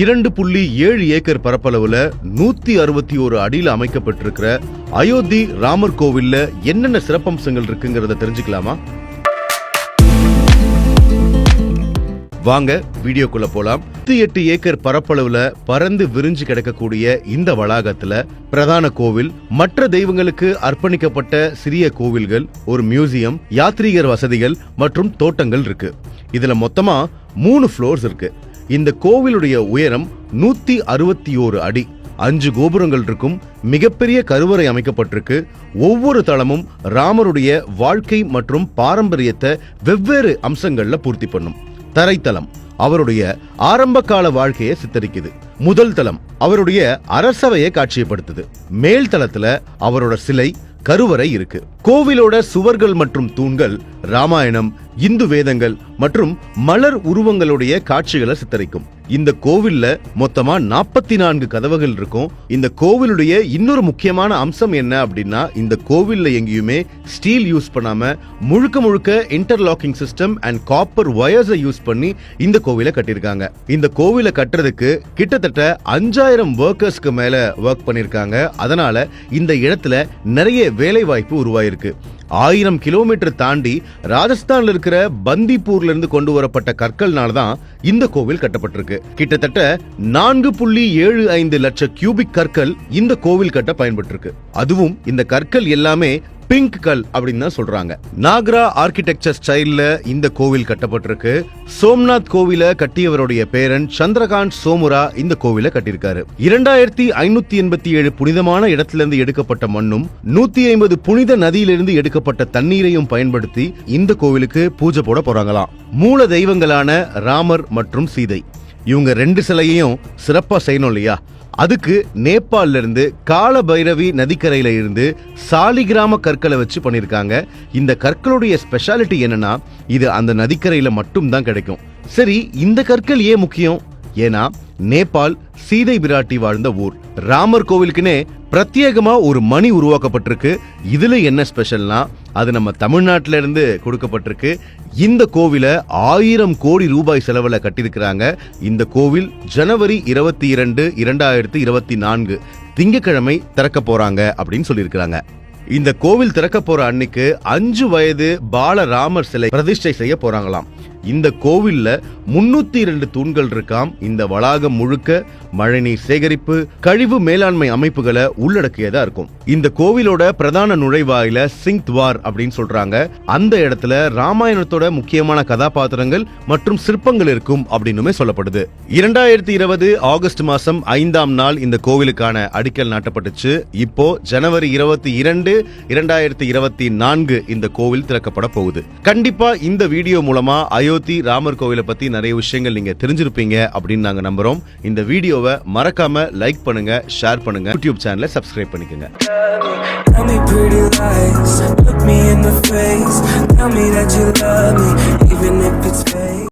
இரண்டு புள்ளி ஏழு ஏக்கர் பரப்பளவுல நூத்தி அறுபத்தி ஒரு அடியில் அமைக்கப்பட்டிருக்கிற அயோத்தி ராமர் கோவில்ல என்னென்ன சிறப்பம்சங்கள் இருக்குங்கிறத தெரிஞ்சுக்கலாமா? வாங்க வீடியோக்குள்ள போலாம். பத்து எட்டு ஏக்கர் பரப்பளவுல பறந்து விரிஞ்சு கிடக்கக்கூடிய இந்த வளாகத்துல பிரதான கோவில் மற்ற தெய்வங்களுக்கு அர்ப்பணிக்கப்பட்ட சிறிய கோவில்கள் ஒரு மியூசியம் யாத்ரீகர் வசதிகள் மற்றும் தோட்டங்கள் இருக்கு. இதுல மொத்தமா மூணு ஃப்ளோர்ஸ் இருக்கு. இந்த கோவிலுடைய உயரம் நூத்தி அறுபத்தி ஓரு அடி. அஞ்சு கோபுரங்கள் இருக்கும். மிகப்பெரிய கருவறை அமைக்கப்பட்டிருக்கு. ஒவ்வொரு தளமும் ராமருடைய வாழ்க்கை மற்றும் பாரம்பரியத்தை வெவ்வேறு அம்சங்கள்ல பூர்த்தி பண்ணும். தரைத்தளம் அவருடைய ஆரம்ப கால வாழ்க்கையை சித்தரிக்குது. முதல் தளம் அவருடைய அரசவையை காட்சியப்படுத்துது மேல் தளத்துல அவரோட சிலை கருவறை இருக்கு. கோவிலோட சுவர்கள் மற்றும் தூண்கள் ராமாயணம் இந்து வேதங்கள் மற்றும் மலர் உருவங்களுடைய காட்சிகளை சித்தரிக்கும். இந்த கோவில்ல மொத்தமா நாற்பத்தி நான்கு கதவுகள் இருக்கும். இந்த கோவிலுடைய இன்னொரு முக்கியமான அம்சம் என்ன அப்படின்னா இந்த கோவில்ல எங்கேயுமே ஸ்டீல் யூஸ் பண்ணாம முழுக்க முழுக்க இன்டர்லாக்கிங் சிஸ்டம் அண்ட் காப்பர் வயர்ஸை யூஸ் பண்ணி இந்த கோவிலை கட்டியிருக்காங்க. இந்த கோவிலை கட்டுறதுக்கு கிட்டத்தட்ட அஞ்சாயிரம் ஒர்க்கர்ஸ்க்கு மேல ஒர்க் பண்ணிருக்காங்க அதனால இந்த இடத்துல நிறைய வேலை வாய்ப்பு உருவாயிருக்கு. ஆயிரம் கிலோமீட்டர் தாண்டி ராஜஸ்தான்ல இருக்கிற பந்திப்பூர்ல இருந்து கொண்டு வரப்பட்ட கற்கள்னால தான் இந்த கோவில் கட்டப்பட்டிருக்கு. கிட்டத்தட்ட நான்கு புள்ளி ஏழு ஐந்து லட்சம் கியூபிக் கற்கள் இந்த கோவில் கட்ட பயன்பட்டிருக்கு. அதுவும் இந்த கற்கள் எல்லாமே பிங்க் கல் அப்படின்னு தான் சொல்றாங்க. நாகரா ஆர்கிடெக்சர் ஸ்டைல்ல இந்த கோவில் கட்டப்பட்டிருக்கு. சோம்நாத் கோவில கட்டியவருடைய பேரன் சந்திரகாந்த் சோமுரா இந்த கோவில கட்டியிருக்காரு. இரண்டாயிரத்தி ஐநூத்தி எண்பத்தி ஏழு புனிதமான இடத்திலிருந்து எடுக்கப்பட்ட மண்ணும் நூத்தி ஐம்பது புனித நதியிலிருந்து எடுக்கப்பட்ட தண்ணீரையும் பயன்படுத்தி இந்த கோவிலுக்கு பூஜை போட போறாங்களாம். மூல தெய்வங்களான ராமர் மற்றும் சீதை. இவங்க ரெண்டு சிலையையும் சிறப்பா செய்யணும் இல்லையா? அதுக்கு நேபாள்ல இருந்து கால பைரவி நதிக்கரையில இருந்து சாலிகிராம கற்களை வச்சு பண்ணியிருக்காங்க. இந்த கற்களுடைய ஸ்பெஷாலிட்டி என்னன்னா இது அந்த நதிக்கரையில மட்டும் தான் கிடைக்கும். சரி இந்த கற்கள் ஏன் முக்கியம்? ஏன்னா நேபாள் சீதை பிராட்டி வாழ்ந்த ஊர். ராமர் கோவிலுக்குனே பிரத்யேகமா ஒரு மணி உருவாக்கப்பட்டிருக்கு. இதுல என்ன ஸ்பெஷல்னா அது நம்ம தமிழ்நாட்டில இருந்து கொடுக்கப்பட்டிருக்கு. இந்த கோவிலை ஆயிரம் கோடி ரூபாய் செலவுல கட்டியிருக்கிறாங்க. இந்த கோவில் ஜனவரி இருபத்தி இரண்டு இரண்டாயிரத்தி இருபத்தி நான்கு திங்கக்கிழமை திறக்க போறாங்க அப்படின்னு சொல்லியிருக்கிறாங்க. இந்த கோவில் திறக்க போற அன்னைக்கு அஞ்சு வயது பாலராமர் சிலை பிரதிஷ்டை செய்ய போறாங்களாம். இந்த கோவில்ல முன்னூத்தி இரண்டு தூண்கள் இருக்காம். இந்த வளாகம் முழுக்க மழைநீர் சேகரிப்பு கழிவு மேலாண்மை அமைப்புகளை உள்ளடக்கியதா இருக்கும். இந்த கோவிலோட பிரதான நுழைவாயில சிங் துவார் அப்படின்னு சொல்றாங்க. அந்த இடத்துல ராமாயணத்தோட முக்கியமான கதாபாத்திரங்கள் மற்றும் சிற்பங்கள் இருக்கும் அப்படின்னுமே சொல்லப்படுது. இரண்டாயிரத்தி இருபது ஆகஸ்ட் மாசம் ஐந்தாம் நாள் இந்த கோவிலுக்கான அடிக்கல் நாட்டப்பட்டுச்சு. இப்போ ஜனவரி இருபத்தி இரண்டு இரண்டாயிரத்தி இருபத்தி நான்கு இந்த கோவில் திறக்கப்பட போகுது. கண்டிப்பா இந்த வீடியோ மூலமா அயோத்தி ராமர் கோவிலை பத்தி நிறைய விஷயங்கள் நீங்க தெரிஞ்சிருப்பீங்க அப்படின்னு நாங்க நம்புறோம். இந்த வீடியோவை மறக்காம லைக் பண்ணுங்க ஷேர் பண்ணுங்க. யூடியூப் சேனலை சப்ஸ்கிரைப் பண்ணிக்கோங்க. Tell me pretty lies, look me in the face. Tell me that you love me, even if it's